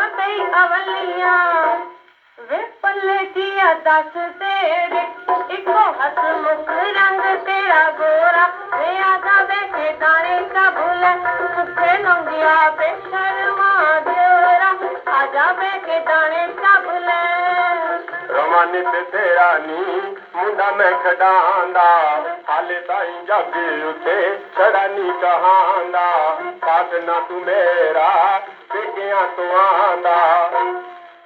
ਨਹੋਰਾ ਅਵਲੀਆਂ ਵੇ ਪੱਲੇ ਕੀ ਦੱਸ ਤੇਰੇ, ਇੱਕੋ ਹਸਮੁਖ ਰੰਗ ਤੇਰਾ ਗੋਰਾ, ਵੇ ਆ ਜਾਵੇ ਕੇ ਦਾਣੇ ਕਬੂਲ ਸੁੱਖੇ ਨੰਗਿਆ ਬੇਸ਼ਰਮਾ ਦਿਓਰਾ ਆ ਜਾਵੇ ਕੇ ਦਾਣੇ ਤੇਰਾ ਨੀ, ਮੁੰਡਾ ਮੈਂ ਖਡਾਂਦਾ। ਹਾਲੇ ਤਾਈਂ ਜੱਗ ਉਤੇ ਛੜਾ ਨੀ ਕਹਾਂਦਾ। ਸਾਥ ਨਾ ਤੂੰ ਮੇਰਾ ਪੇਕਿਆਂ ਤੋਂ ਆਂਦਾ।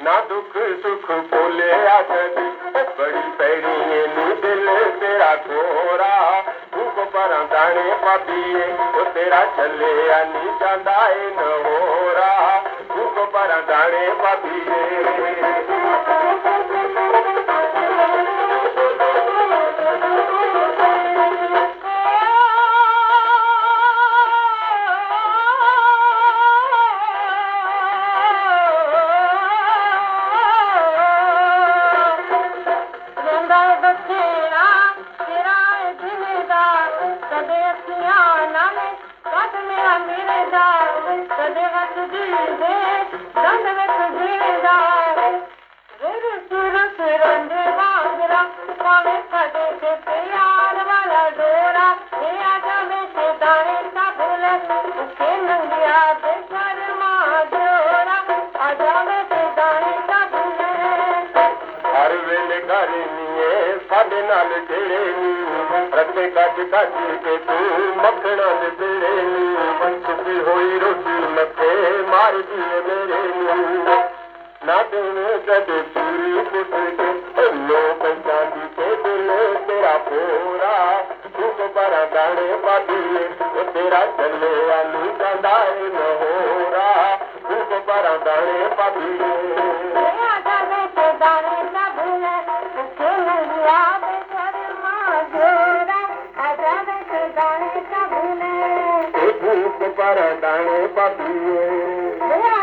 ਨਾ ਦੁੱਖ ਸੁੱਖ ਭੁੱਲਿਆ ਕਦੀ, ਬੜੀ ਪੈਣੀ ਏ ਨੀ ਦਿਲ ਤੇਰਾ ਕੋਰਾ ਭੁੱਖ ਪਰਾਂ ਦਾਣੇ ਪਾਪੀਏ ਉਹ ਤੇਰਾ ਚੱਲਿਆ ਨੀ ਜਾਂਦਾ ਏ ਨਹੋਰਾ ਭੁੱਖ ਪਰਾਂ ਦਾਣੇ ਪਾਪੀਏ ਹਰ ਵੇਲੇ ਕਰਨੀਏ ਸਾਡੇ ਨਾਲ ਤੇਰੇ ਨੀ ਰੱਤੇ ਕੱਜ ਕੱਜ ਕੇ ਤੂੰ ਮੱਖਣਾ ਦੇ ਤੇਰੇ ਨੀ ਸੁੱਕੀ ਹੋਈ ਰੋਟੀ ਮੱਥੇ ਮਾਰਦੀ ਏ ਮੇਰੇ ਨੀ ਨਾ ਤੈਨੂੰ ਕਦੇ ਪੂਰੀ ਪੁੱਤ ਕੇ ਲੋਕ ਚਾਂਦੀ ਤੇ ਦਿਲ ਤੇਰਾ ਪੂਰਾ ਤੂੰ ਪਰਾਂ ਦਾਣੇ ਪਾਦੀਏ ਉਹ ਤੇਰਾ ਚੱਲੇ ਆਲੂ ਜਾਂਦਾ ਏ ਨਹੋਰਾ ਤੂੰ ਪਰਾਂ ਦਾਣੇ ਪਾਦੀਏ রূপ পরদানে পাপিয়ে